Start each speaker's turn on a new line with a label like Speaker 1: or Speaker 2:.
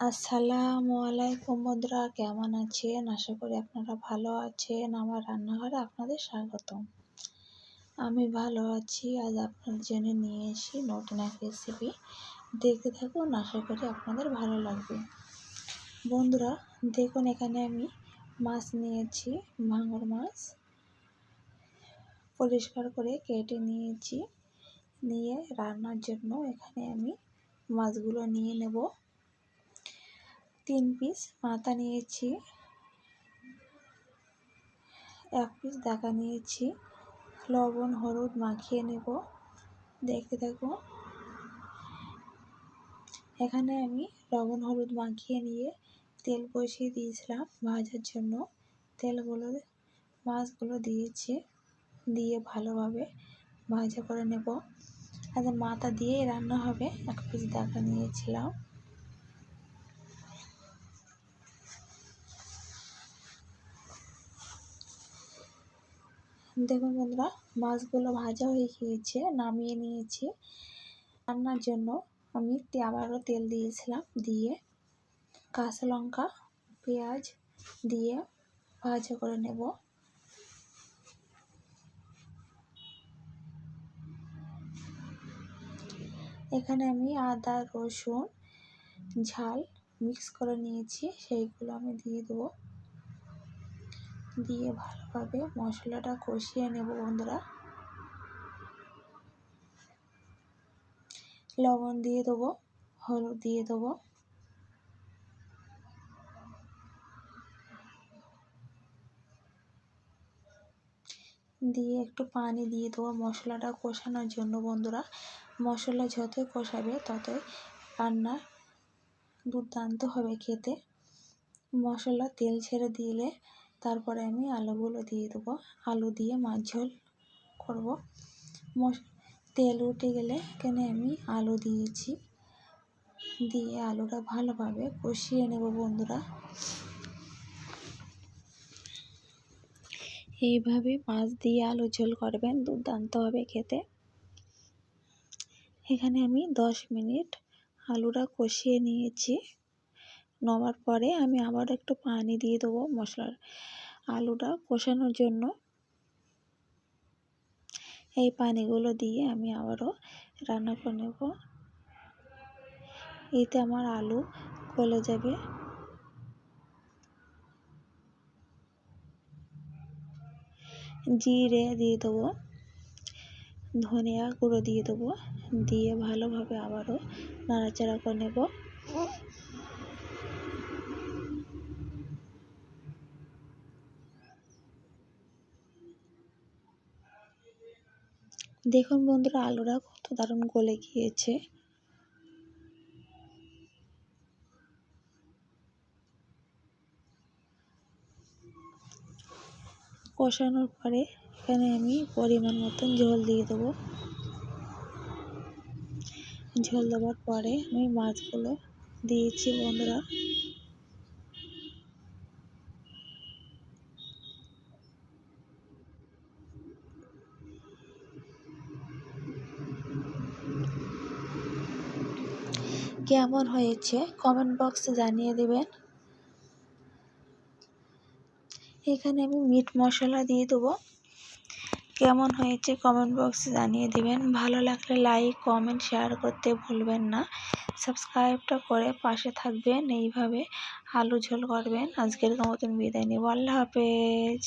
Speaker 1: আসসালামু আলাইকুম বন্ধুরা কেমন আছেন? আশা করি আপনারা ভালো আছেন। আমার রান্নাঘরে আপনাদের স্বাগতম। আমি ভালো আছি। আজ আপনার জন্য নিয়ে এসি নতুন এক রেসিপি দেখতে থাকুন। আশা করি আপনাদের ভালো লাগবে। বন্ধুরা, দেখুন, এখানে আমি মাছ নিয়েছি ভাঙর মাছ। পরিষ্কার করে কেটে নিয়েছি। নিয়ে রান্নার জন্য এখানে আমি মাছগুলো নিয়ে নেব। তিন পিস মাথা নিয়েছি। এক পিস দেখা নিয়েছি। লবণ, হলুদ মাখিয়ে নেব। দেখতে থাকো। এখানে আমি লবণ, হলুদ মাখিয়ে নিয়ে তেল বসিয়ে দিয়েছিলাম ভাজার জন্য। তেলগুলো, মাছগুলো দিয়েছি। দিয়ে ভালোভাবে ভাজা করে নেব। আর মাথা দিয়ে রান্না হবে। এক পিস দেখা নিয়েছিলাম। দেখুন বন্ধুরা, মাছগুলো ভাজা হয়ে গিয়েছে, নামিয়ে নিয়েছি। রান্নার জন্য আমি আবারও তেল দিয়েছিলাম দিয়ে কাঁচা লঙ্কা, পেঁয়াজ দিয়ে ভাজা করে নেব। এখানে আমি আদা, রসুন, ঝাল মিক্স করে নিয়েছি, সেইগুলো আমি দিয়ে দেবো। দিয়ে ভালোভাবে মশলাটা কষিয়ে নেব বন্ধুরা। লবণ দিয়ে দেবো, হলুদ দিয়ে দেবো। দিয়ে একটু পানি দিয়ে দেবো মশলাটা কষানোর জন্য বন্ধুরা। মশলা যতই কষাবে, ততই রান্না দুর্দান্ত হবে খেতে। মশলা তেল ছেড়ে দিলে তারপরে আমি আলুগুলো দিয়ে দেবো। আলু দিয়ে মাছ ঝোল করব। তেল উঠে গেলে এখানে আমি আলু দিয়েছি। দিয়ে আলুটা ভালোভাবে কষিয়ে নেব বন্ধুরা। এইভাবে মাছ দিয়ে আলু ঝোল করবেন, দুর্দান্ত হবে খেতে। এখানে আমি দশ মিনিট আলুটা কষিয়ে নিয়েছি। নেওয়ার পরে আমি আবার একটু পানি দিয়ে দেবো মশলার আলুটা কষানোর জন্য। এই পানিগুলো দিয়ে আমি আবারও রান্না করে নেব। এতে আমার আলু গলে যাবে। জিরে দিয়ে দেবো, ধনিয়া গুঁড়ো দিয়ে দেবো, দিয়ে ভালোভাবে আবারও নাড়াচাড়া করে নেব। দেখুন বন্ধুরা, আলুরা কত দারুণ গলে গিয়েছে। কষানোর পরে এখানে আমি পরিমাণ মতন ঝোল দিয়ে দেবো। ঝোল দেওয়ার পরে আমি মাছগুলো দিয়েছি বন্ধুরা। কেমন হয়েছে কমেন্ট বক্সে জানিয়ে দেবেন। এখানে আমি মিট মশলা দিয়ে দেবো। কেমন হয়েছে কমেন্ট বক্সে জানিয়ে দেবেন। ভালো লাগলে লাইক কমেন্ট শেয়ার করতে ভুলবেন না। সাবস্ক্রাইবটা করে পাশে থাকবেন। এইভাবে আলু ঝোল করবেন। আজকের মতন বিদায় নেব। আল্লাহ হাফেজ।